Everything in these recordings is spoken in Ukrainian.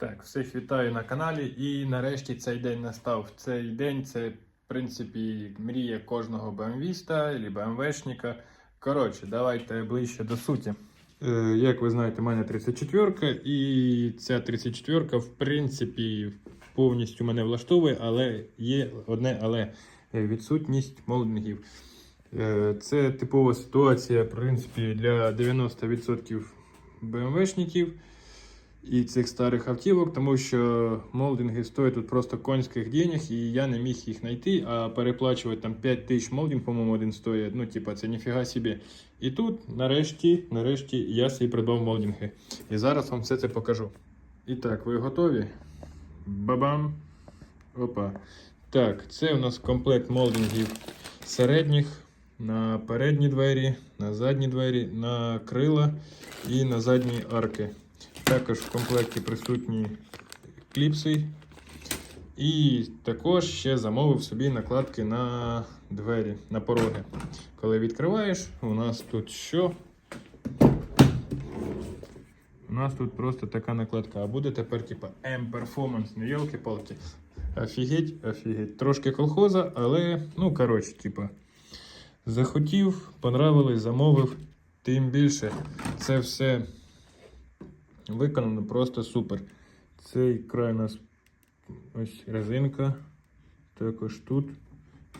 Так, всіх вітаю на каналі. І нарешті цей день настав. Цей день це, в принципі, мрія кожного БМВіста або БМВшника. Коротше, давайте ближче до суті. Е, як ви знаєте, у мене 34 і ця 34 в принципі повністю мене влаштовує, але є одне але е, відсутність молдингів. Е, Це типова ситуація, в принципі, для 90% БМВшників і цих старих автівок, тому що молдинги стоять тут просто конських денег, і я не міг їх знайти, а переплачувати там 5 тисяч молдинг, по-моєму, один стоїть. Ну, типа, це ніфіга собі. І тут, нарешті, нарешті, я собі придбав молдинги. І зараз вам все це покажу. І так, ви готові? Бабам! Опа. Так, це у нас комплект молдингів середніх на передні двері, на задні двері, на крила і на задні арки. Також в комплекті присутні кліпси. І також ще замовив собі накладки на двері, на пороги. Коли відкриваєш, у нас тут що? У нас тут просто така накладка. А буде тепер типа M-Performance, ну йолки-палки. Офігеть, офігеть. Трошки колхоза, але, ну, коротше, типа, захотів, понравилось, замовив. Тим більше це все виконано просто супер. Цей край у нас ось резинка. Також тут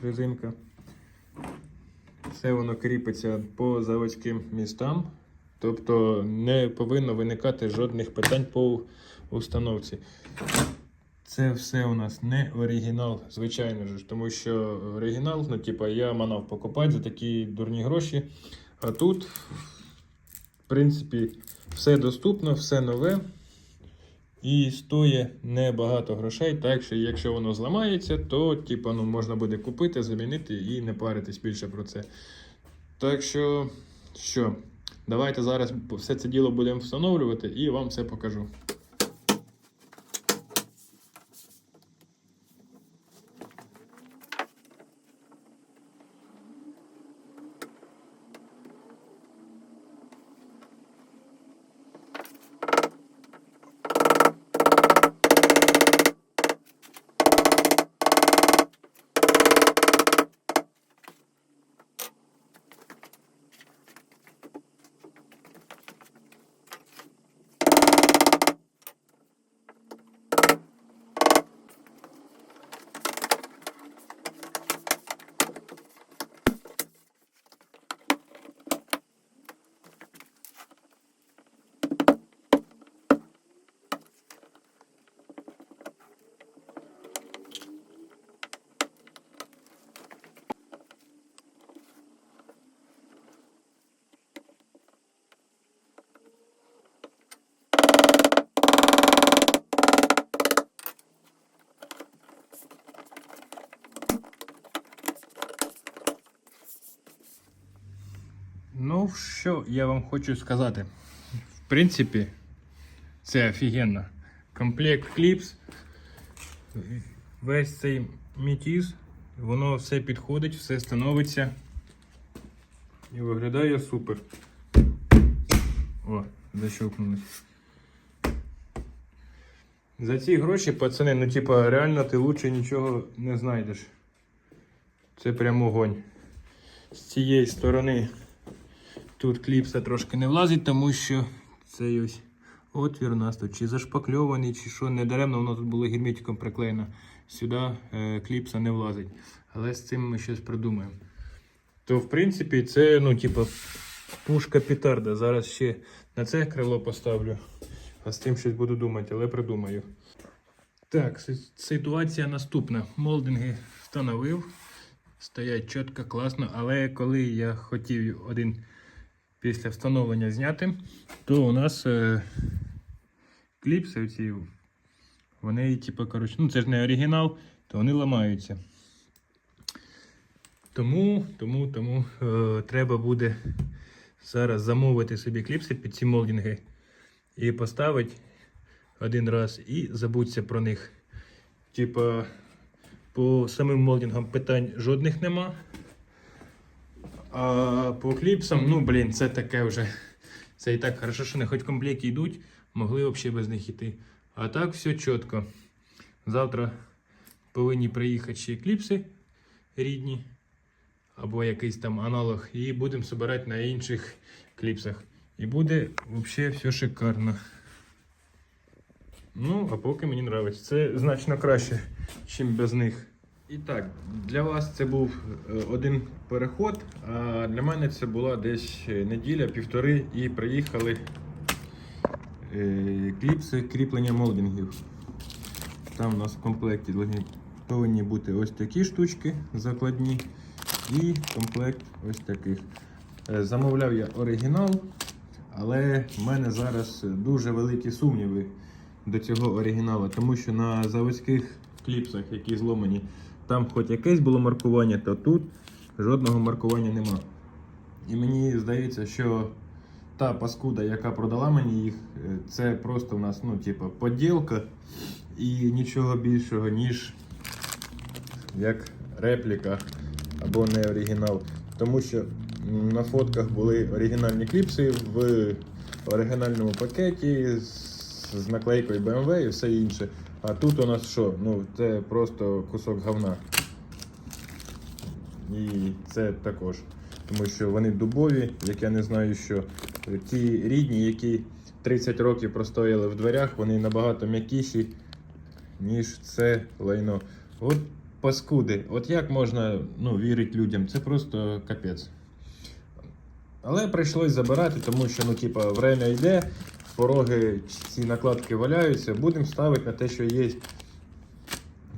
резинка. Все воно кріпиться по заводським містам. Тобто не повинно виникати жодних питань по установці. Це все у нас не оригінал, звичайно ж, тому що оригінал, ну, типа, я манав покупати за такі дурні гроші. А тут, в принципі, все доступно, все нове. І стоїть небагато грошей. Так що, якщо воно зламається, то типу, ну, можна буде купити, замінити і не паритись більше про це. Так що, що, давайте зараз все це діло будемо встановлювати і вам все покажу. Ну, що я вам хочу сказати. В принципі, це офігенно. Комплект кліпс, весь цей мітіз, воно все підходить, все становиться і виглядає супер. О, защелкнулось. За ці гроші, пацани, ну типа реально ти лучше нічого не знайдеш. Це прям огонь. З цієї сторони Тут кліпса трошки не влазить, тому що цей ось отвір у нас тут чи зашпакльований, чи що, не даремно воно тут було герметиком приклеєно. Сюди е, кліпса не влазить. Але з цим ми щось придумаємо. То, в принципі, це, ну, типа, пушка петарда. Зараз ще на це крило поставлю, а з тим щось буду думати, але придумаю. Так, ситуація наступна. Молдинги встановив. Стоять чітко, класно, але коли я хотів один після встановлення зняти, то у нас е, кліпси ці, вони, типу, коротше, ну це ж не оригінал, то вони ламаються. Тому, тому, тому е, треба буде зараз замовити собі кліпси під ці молдинги і поставити один раз і забудься про них. Типа, по самим молдингам питань жодних нема. А по кліпсам, ну блін, це таке вже. Це і так хорошо, що не хоч в комплекті йдуть, могли взагалі без них йти. А так все чітко. Завтра повинні приїхати ще кліпси рідні або якийсь там аналог, і будемо збирати на інших кліпсах. І буде взагалі все шикарно. Ну, а поки мені подобається. Це значно краще, ніж без них. І так, для вас це був е, один переход, а для мене це була десь неділя, півтори, і приїхали е, кліпси кріплення молдингів. Там у нас в комплекті повинні- бути ось такі штучки закладні і комплект ось таких. Е, Замовляв я оригінал, але в мене зараз дуже великі сумніви до цього оригіналу, тому що на заводських кліпсах, які зломані, там хоч якесь було маркування, то тут жодного маркування нема. І мені здається, що та паскуда, яка продала мені їх, е, це просто у нас, ну, типа, поділка і нічого більшого, ніж як репліка або не оригінал. Тому що на фотках були оригінальні кліпси в оригінальному пакеті з наклейкою BMW і все інше. А тут у нас що? Ну, це просто кусок говна. І це також. Тому що вони дубові, як я не знаю, що ті рідні, які 30 років простояли в дверях, вони набагато м'якіші, ніж це лайно. От паскуди, от як можна ну, вірити людям? Це просто капець. Але прийшлось забирати, тому що ну, типа, время йде, пороги ці накладки валяються, будемо ставити на те, що є.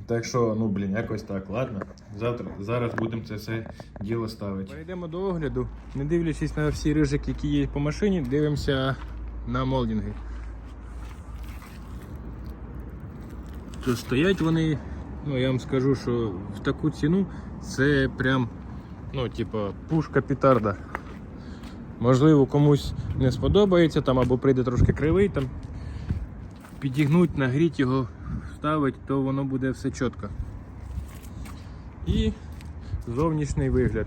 Так що, ну блін, якось так, ладно. Завтра, зараз будемо це все діло ставити. Перейдемо до огляду. Не дивлячись на всі рижики, які є по машині, дивимося на молдинги. То стоять вони, ну я вам скажу, що в таку ціну це прям, ну, типа, пушка петарда. Можливо, комусь не сподобається там або прийде трошки кривий, там підігнуть, нагріть його, вставить, то воно буде все чітко. І зовнішній вигляд.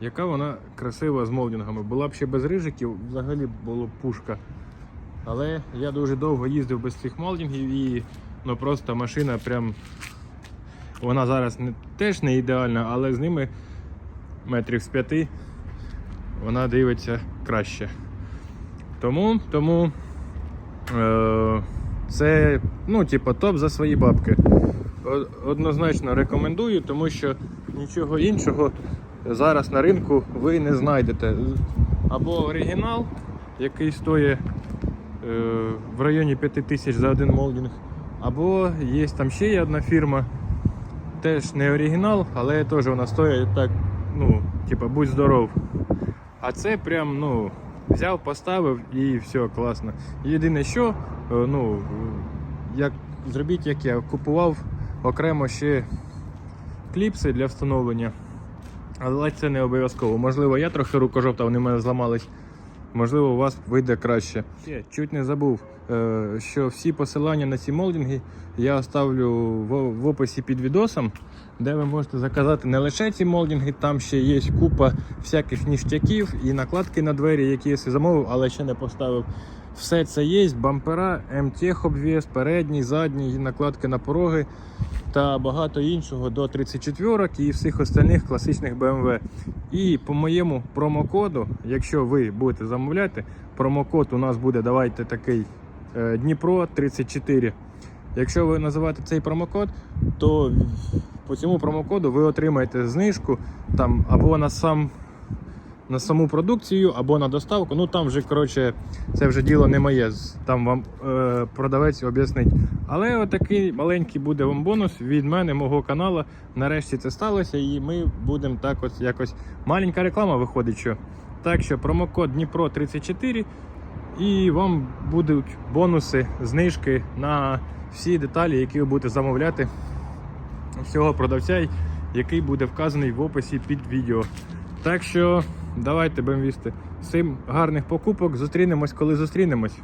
Яка вона красива з молдингами. Була б ще без рижиків, взагалі було б пушка. Але я дуже довго їздив без цих молдингів і ну, просто машина прям. Вона зараз не, теж не ідеальна, але з ними метрів з п'яти вона дивиться краще. Тому, тому е, це ну, типу, топ за свої бабки. Однозначно рекомендую, тому що нічого іншого зараз на ринку ви не знайдете. Або оригінал, який стоїть е, в районі 5 тисяч за один молдинг, або є там ще одна фірма, теж не оригінал, але теж вона стоїть так, ну, типа, будь здоров. А це прям, ну, взяв, поставив і все, класно. Єдине що, е, ну, як, зробіть як я, купував окремо ще кліпси для встановлення. Але це не обов'язково. Можливо, я трохи рукожовта, вони в мене зламались. Можливо, у вас вийде краще. Чуть не забув, е, що всі посилання на ці молдинги я оставлю в, описі під відосом, де ви можете заказати не лише ці молдинги, там ще є купа всяких ніштяків і накладки на двері, які я замовив, але ще не поставив. Все це є, бампера, МТХ обвіс, передній, задній, накладки на пороги та багато іншого до 34 і всіх остальних класичних BMW. І по моєму промокоду, якщо ви будете замовляти, промокод у нас буде, давайте такий е, Дніпро 34. Якщо ви називаєте цей промокод, то по цьому промокоду ви отримаєте знижку там або на сам на саму продукцію, або на доставку. Ну там вже коротше, це вже діло не моє. Там вам е, продавець об'яснить. Але отакий маленький буде вам бонус від мене, мого каналу. Нарешті це сталося, і ми будемо так от якось. Маленька реклама виходить, що. Так що промокод Дніпро 34 і вам будуть бонуси, знижки на всі деталі, які ви будете замовляти всього продавця, який буде вказаний в описі під відео. Так що давайте, бемвісти, всім гарних покупок. Зустрінемось, коли зустрінемось.